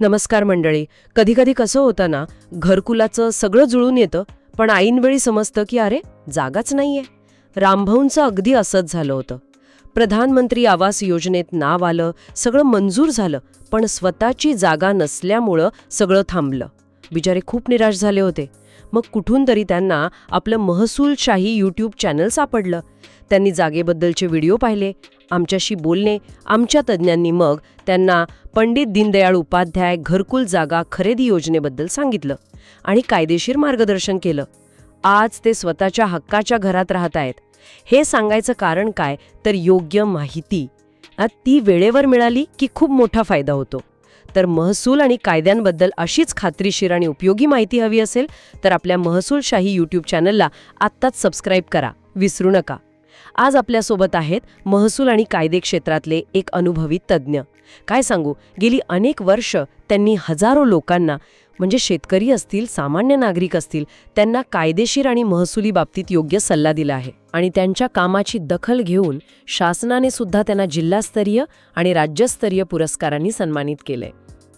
नमस्कार मंडळी. कधी कधी कसं होतं ना घरकुलाचं सगळं जुळून येतं पण ऐनवेळी समजतं की अरे जागाच नाहीये. रामभाऊंचं अगदी असंच झालं होतं. प्रधानमंत्री आवास योजनेत नाव आलं सगळं मंजूर झालं पण स्वतःची जागा नसल्यामुळं सगळं थांबलं. बिचारे खूप निराश झाले होते. मग कुठून तरी त्यांना आपलं महसूलशाही यूट्यूब चॅनल सापडलं. त्यांनी जागेबद्दलचे व्हिडिओ पाहिले आमच्याशी बोलणे आमच्या तज्ज्ञांनी मग त्यांना पंडित दीनदयाळ उपाध्याय घरकुल जागा खरेदी योजनेबद्दल सांगितलं आणि कायदेशीर मार्गदर्शन केलं. आज ते स्वतःच्या हक्काच्या घरात राहत आहेत. हे सांगायचं कारण काय? तर योग्य माहिती. ती वेळेवर मिळाली की खूप मोठा फायदा होतो. तर महसूल आणि कायद्यांबद्दल अशीच खात्रीशीर आणि उपयोगी माहिती हवी असेल तर आपल्या महसूलशाही यूट्यूब चॅनलला आत्ताच सबस्क्राईब करा. विसरू नका. आज आपल्यासोबत आहेत महसूल आणि कायदे क्षेत्रातले एक अनुभवी तज्ज्ञ काय सांगू गेली अनेक वर्ष त्यांनी हजारो लोकांना म्हणजे शेतकरी असतील सामान्य नागरिक असतील त्यांना कायदेशीर आणि महसुली बाबतीत योग्य सल्ला दिला आहे. आणि त्यांच्या कामाची दखल घेऊन शासनाने सुद्धा त्यांना जिल्हास्तरीय आणि राज्यस्तरीय पुरस्कारांनी सन्मानित केलंय.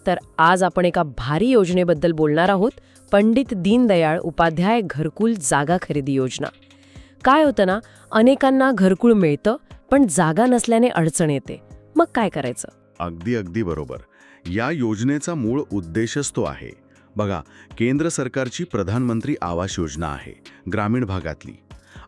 तर आज आपण एका भारी योजनेबद्दल बोलणार आहोत पंडित दीनदयाळ उपाध्याय घरकुल जागा खरेदी योजना. काय होतं ना अनेकांना घरकुल मिळतं पण जागा नसल्याने अडचण येते. मग काय करायचं? अगदी अगदी बरोबर. या योजनेचा मूळ उद्देशच तो आहे. बघा केंद्र सरकारची प्रधानमंत्री आवास योजना आहे ग्रामीण भागातली.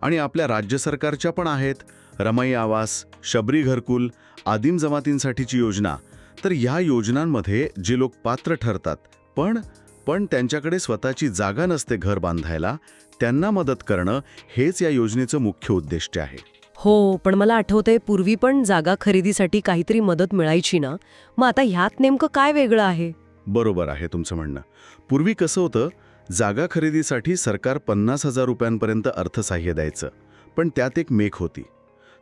आणि आपल्या राज्य सरकारच्या पण आहेत. रमाई आवास शबरी घरकुल आदिम जमातींसाठीची योजना. तर या योजनांमध्ये जे लोक पात्र ठरतात पण पण त्यांच्याकडे स्वतःची जागा नसते घर बांधायला त्यांना मदत करणं हेच या योजनेचं मुख्य उद्दिष्ट आहे. हो पण मला आठवतंय पूर्वी पण जागा खरेदीसाठी काहीतरी मदत मिळायची ना? मग आता ह्यात नेमकं काय वेगळं आहे? बरोबर आहे तुमचं म्हणणं. पूर्वी कसं होतं जागा खरेदीसाठी सरकार पन्नास हजार रुपयांपर्यंत अर्थसहाय्य द्यायचं पण त्यात एक मेक होती.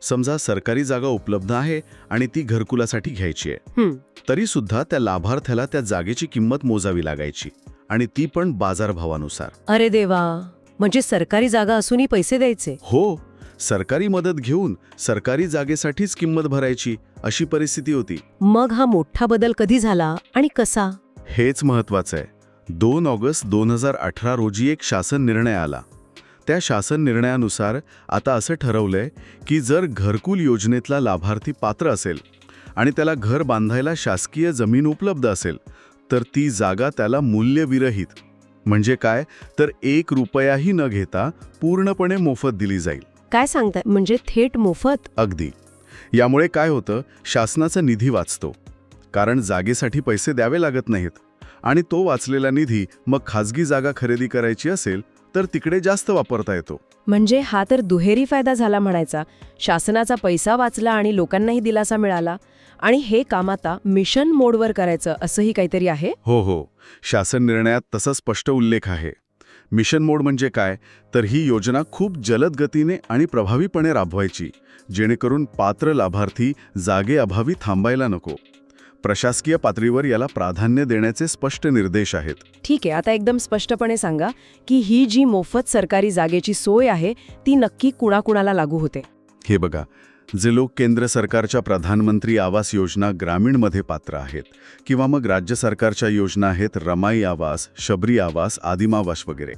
समजा सरकारी जागा उपलब्ध आहे आणि ती घरकुलासाठी घ्यायची आहे. तरी सुद्धा त्या लाभार्थ्याला त्या जागेची किंमत मोजावी लागायची आणि ती पण बाजारभावानुसार. अरे देवा म्हणजे सरकारी जागा असूनही पैसे द्यायचे? हो सरकारी मदत घेऊन सरकारी जागेसाठीच किंमत भरायची अशी परिस्थिती होती. मग हा मोठा बदल कधी झाला आणि कसा? हेच महत्वाचं आहे. दोन ऑगस्ट दोन हजार अठरा रोजी एक शासन निर्णय आला. त्या शासन निर्णयानुसार आता असं ठरवलंय की जर घरकुल योजनेतला लाभार्थी पात्र असेल आणि त्याला घर बांधायला शासकीय जमीन उपलब्ध असेल तर ती जागा त्याला मूल्यविरहित. म्हणजे काय? तर एक रुपयाही न घेता पूर्णपणे मोफत दिली जाईल. काय सांगताय? म्हणजे थेट मोफत? अगदी. यामुळे काय होतं? शासनाचा निधी वाचतो. कारण जागेसाठी पैसे द्यावे लागत नाहीत. आणि तो वाचलेला निधी मग खाजगी जागा खरेदी करायची असेल तर तिकडे जास्त वापरता येतो. म्हणजे हा तर दुहेरी फायदा झाला म्हणायचा. शासनाचा पैसा वाचला आणि लोकांनाही दिलासा मिळाला. आणि हे काम आता मिशन मोडवर करायचं असंही काहीतरी आहे? हो हो. शासन निर्णयात तसा स्पष्ट उल्लेख आहे. मिशन मोड म्हणजे काय? तर ही योजना खूप जलद गतीने आणि प्रभावीपणे राबवायची. जेणेकरून पात्र लाभार्थी जागेअभावी थांबायला नको. प्रशासकीय पातळीवर याला प्राधान्य देण्याचे स्पष्ट निर्देश आहेत. ठीक आहे आता एकदम स्पष्टपणे सांगा की ही जी मोफत सरकारी जागेची सोय आहे ती नक्की कुणाकुणाला लागू होते? हे बघा जे लोक केंद्र सरकारच्या प्रधानमंत्री आवास योजना ग्रामीणमध्ये पात्र आहेत किंवा मग राज्य सरकारच्या योजना आहेत रमाई आवास शबरी आवास आदिम आवास वगैरे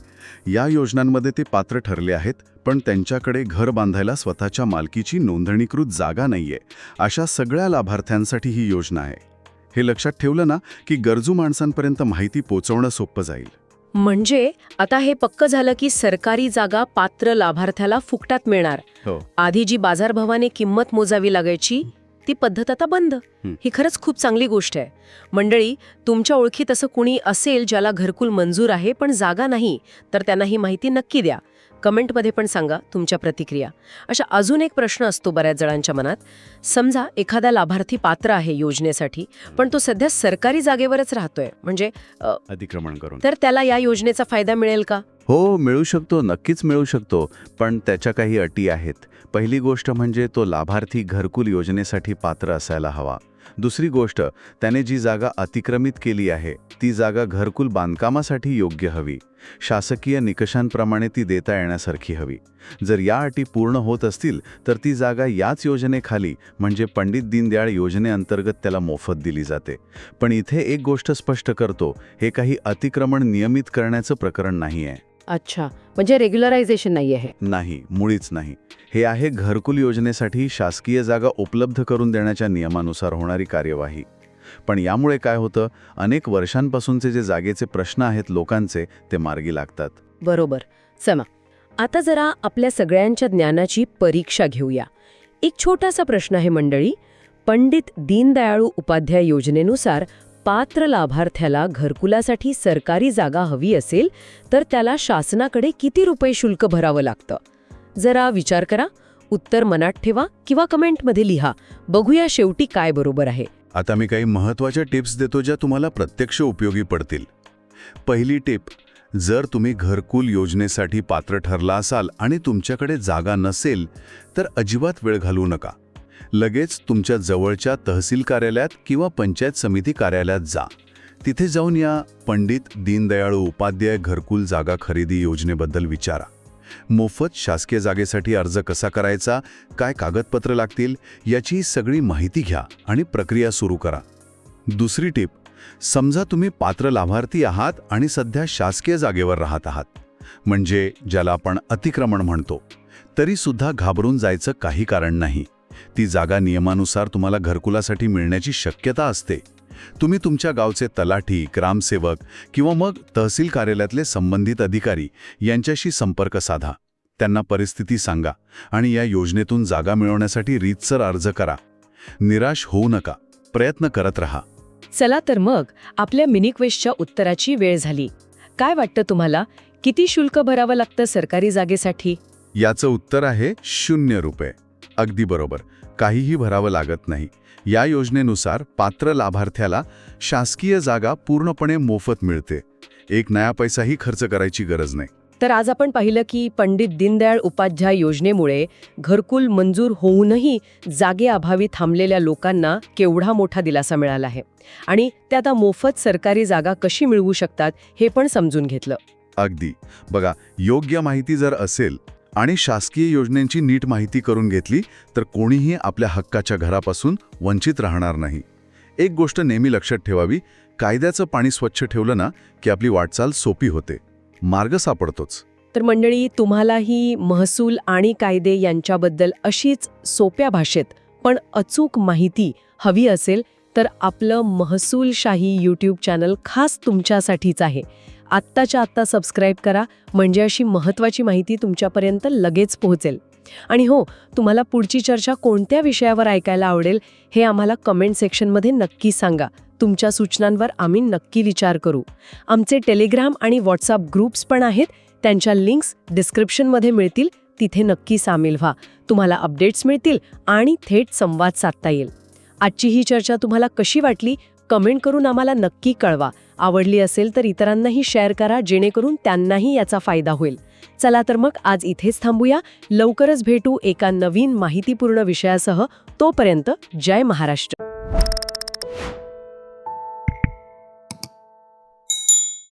या योजनांमध्ये ते पात्र ठरले आहेत पण त्यांच्याकडे घर बांधायला स्वतःच्या मालकीची नोंदणीकृत जागा नाहीये अशा सगळ्या लाभार्थ्यांसाठी ही योजना आहे. हे लक्षात ठेवलं ना की गरजू माणसांपर्यंत माहिती पोचवणं सोपं जाईल. म्हणजे आता हे पक्क झालं की सरकारी जागा पात्र लाभार्थ्याला फुकटात मिळणार. हो. आधी जी बाजारभावाने किंमत मोजावी लागायची ती पद्धत आता बंद. हं. ही खरंच खूप चांगली गोष्ट आहे. मंडळी तुमच्या ओळखीत असं कुणी असेल ज्याला घरकुल मंजूर आहे पण जागा नाही तर त्यांना ही माहिती नक्की द्या. कमेंटमध्ये पण सांगा तुमच्या प्रतिक्रिया. अशा अजून एक प्रश्न असतो बऱ्याच जणांच्या मनात. समजा एखादा लाभार्थी पात्र आहे योजनेसाठी पण तो सध्या सरकारी जागेवरच राहतोय म्हणजे अतिक्रमण करून. तर त्याला या योजनेचा फायदा मिळेल का? हो मिळू शकतो नक्कीच मिळू शकतो पण त्याच्या काही अटी आहेत. पहिली गोष्ट म्हणजे तो लाभार्थी घरकुल योजनेसाठी पात्र असायला हवा. दुसरी गोष्ट त्याने जी जागा अतिक्रमित केली आहे ती जागा घरकुल बांधकामासाठी योग्य हवी. शासकीय निकषांप्रमाणे ती देता येण्यासारखी हवी. जर या अटी पूर्ण होत असतील तर ती जागा याच योजनेखाली म्हणजे पंडित दीनदयाळ योजनेअंतर्गत त्याला मोफत दिली जाते. पण इथे एक गोष्ट स्पष्ट करतो हे काही अतिक्रमण नियमित करण्याचं प्रकरण नाही आहे अच्छा म्हणजे रेग्युलरायझेशन नाही आहे नाही मुळीच नाही. हे आहे घरकुल योजनेसाठी शासकीय जागा उपलब्ध करून देण्याच्या नियमानुसार होणारी कार्यवाही. पण यामुळे काय होतं अनेक वर्षांपासूनचे जे जागेचे प्रश्न आहेत लोकांचे ते मार्गी लागतात. बरोबर. चला आता जरा आपल्या सगळ्यांच्या ज्ञानाची परीक्षा घेऊया. एक छोटासा प्रश्न आहे मंडळी. पंडित दीनदयाळू उपाध्याय योजनेनुसार पात्र लाभार्थ्याला घरकुलासाठी सरकारी जागा हवी असेल तर त्याला शासनाकडे किती रुपये शुल्क भरावं लागतं? जरा विचार करा उत्तर मनात ठेवा किंवा कमेंटमध्ये लिहा. बघूया शेवटी काय बरोबर आहे. आता मी काही महत्त्वाच्या टिप्स देतो ज्या तुम्हाला प्रत्यक्ष उपयोगी पडतील. पहिली टिप जर तुम्ही घरकुल योजनेसाठी पात्र ठरला असाल आणि तुमच्याकडे जागा नसेल तर अजिबात वेळ घालवू नका. लगेच तुमच्या जवळच्या तहसील कार्यालयात किंवा पंचायत समिती कार्यालयात जा. तिथे जाऊन या पंडित दीनदयाळू उपाध्याय घरकुल जागा खरेदी योजनेबद्दल विचारा. मोफत शासकीय जागेसाठी अर्ज कसा करायचा काय कागदपत्र लागतील याची सगळी माहिती घ्या आणि प्रक्रिया सुरू करा. दुसरी टीप समजा तुम्ही पात्र लाभार्थी आहात आणि सध्या शासकीय जागेवर राहत आहात म्हणजे ज्याला आपण अतिक्रमण म्हणतो तरी सुद्धा घाबरून जायचं काही कारण नाही. ती जागा नियमानुसार तुम्हाला घरकुलासाठी मिळण्याची शक्यता असते. तुम्ही तुमच्या गावचे तलाठी ग्रामसेवक किंवा मग तहसील कार्यालयातले संबंधित अधिकारी यांच्याशी संपर्क साधा. त्यांना परिस्थिती सांगा आणि या योजनेतून जागा मिळवण्यासाठी रीतसर अर्ज करा. निराश होऊ नका. प्रयत्न करत रहा. चला तर मग आपल्या मिनी क्वेश्चच्या उत्तराची वेळ झाली. काय वाटतं तुम्हाला? किती शुल्क भरावं लागतं सरकारी जागेसाठी? याचं उत्तर आहे शून्य रुपये. अगदी बरोबर. काहीही भरावं लागत नाही. या योजनेनुसार पात्र लाभार्थ्याला शासकीय जागा पूर्णपणे मोफत मिळते. एक नया पैसाही खर्च करायची गरज नाही. तर आज आपण पाहिलं की पंडित दीनदयाळ उपाध्याय योजनेमुळे घरकुल मंजूर होऊनही जागेअभावी थांबलेल्या लोकांना केवढा मोठा दिलासा मिळाला आहे. आणि ते आता मोफत सरकारी जागा कशी मिळवू शकतात हे पण समजून घेतलं. अगदी. बघा योग्य माहिती जर असेल आणि शासकीय योजनेची नीट माहिती करून घेतली तर कोणीही आपल्या हक्काच्या घरापासून वंचित राहणार नाही. एक गोष्ट नेहमी लक्षात ठेवावी कायद्याचं पाणी स्वच्छ ठेवलं ना की आपली वाटचाल सोपी होते. मार्ग सापडतोच. तर मंडळी तुम्हालाही महसूल आणि कायदे यांच्याबद्दल अशीच सोप्या भाषेत पण अचूक माहिती हवी असेल तर आपलं महसूलशाही यूट्यूब चॅनल खास तुमच्यासाठीच आहे. आत्ताच्या आत्ता सबस्क्राईब करा म्हणजे अशी महत्त्वाची माहिती तुमच्यापर्यंत लगेच पोहोचेल. आणि हो तुम्हाला पुढची चर्चा कोणत्या विषयावर ऐकायला आवडेल हे आम्हाला कमेंट सेक्शनमध्ये नक्की सांगा. तुमच्या सूचनांवर आम्ही नक्की विचार करू. आमचे टेलिग्राम आणि व्हॉट्सअप ग्रुप्स पण आहेत त्यांच्या लिंक्स डिस्क्रिप्शनमध्ये मिळतील तिथे नक्की सामील व्हा. तुम्हाला अपडेट्स मिळतील आणि थेट संवाद साधता येईल. आजची ही चर्चा तुम्हाला कशी वाटली कमेंट करून आम्हाला नक्की कळवा. आवडली असेल तर इतरांनाही शेअर करा जेणेकरून त्यांनाही याचा फायदा होईल. चला तर मग आज इथेच थांबूया. लवकरच भेटू एका नवीन माहितीपूर्ण विषयासह. तोपर्यंत जय महाराष्ट्र.